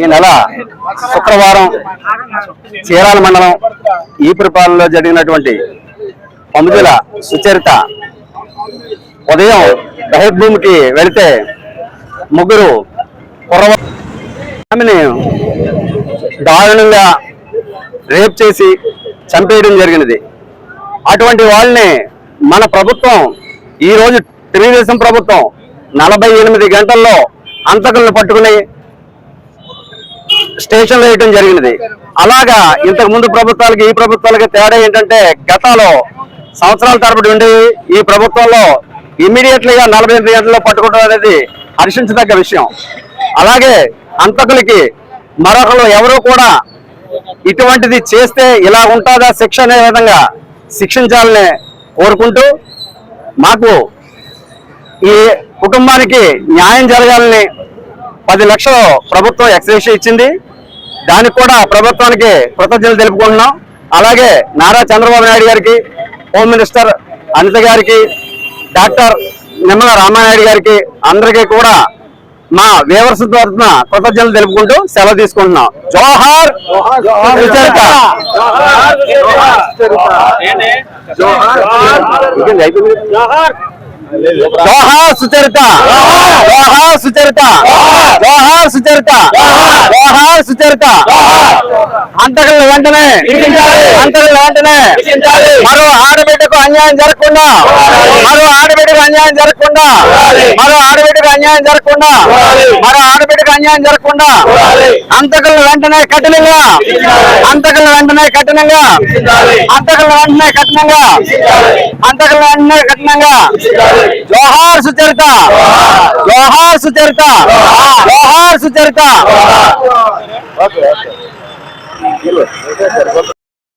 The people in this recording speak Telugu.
ఈ నెల శుక్రవారం చీరాల మండలం ఈపురపాలెంలో జరిగినటువంటి పంజుల సుచరిత ఉదయం బహిర్భూమికి వెళితే ముగ్గురు కుర్రవ ఆమెని దారుణంగా రేప్ చేసి చంపేయడం జరిగినది. అటువంటి వాళ్ళని మన ప్రభుత్వం ఈ రోజు తెలుగుదేశం ప్రభుత్వం నలభై ఎనిమిది గంటల్లో అంతకులను పట్టుకుని స్టేషన్లు వేయడం జరిగినది. అలాగా ఇంతకు ముందు ప్రభుత్వాలకి ఈ ప్రభుత్వాలకి తేడా ఏంటంటే గతంలో సంవత్సరాల తరబడి ఉండి ఈ ప్రభుత్వంలో ఇమ్మీడియట్లీగా నలభై ఎనిమిది గంటల్లో పట్టుకోవడం అనేది హర్షించదగ్గ విషయం. అలాగే అంతకులకి మరొకరు ఎవరు కూడా ఇటువంటిది చేస్తే ఇలా ఉంటుందా శిక్ష అనే విధంగా శిక్షించాలని కోరుకుంటూ మాకు ఈ కుటుంబానికి న్యాయం జరగాలని పది లక్షలు ప్రభుత్వం ఎక్స్రేషన్ ఇచ్చింది దానికి కూడా ప్రభుత్వానికి కృతజ్ఞతలు తెలుపుకుంటున్నాం. అలాగే నారా చంద్రబాబు నాయుడు గారికి హోమ్ మినిస్టర్ అనిత గారికి డాక్టర్ నిమ్మల రామానాయుడు గారికి అందరికీ కూడా మా వేవర్స్ తరఫున కృతజ్ఞతలు తెలుపుకుంటూ సెలవు తీసుకుంటున్నాం. జోహార్? జోహార్! సుచరిత! జోహార్! సుచరిత! జోహార్ సుచరిత! జోహార్! సుచరిత. అంతకుల వెంటనే. అంతకుల వెంటనే. మరో ఆడబిడ్డకు అన్యాయం జరగకుండా. మరో ఆడబిడ్డకు అన్యాయం జరగకుండా. మరో ఆడబిడ్డకు అన్యాయం జరగకుండా. మరో ఆడబిడ్డకు అన్యాయం జరగకుండా. అంతకుల వెంటనే కఠినంగా. అంతకుల వెంటనే కఠినంగా. అంతకుల వెంటనే కఠినంగా. అంతకుల వెంటనే కఠినంగా. జోహార్ సుచరిత. జోహార్ సుచరిత. జోహార్ సుచరిత.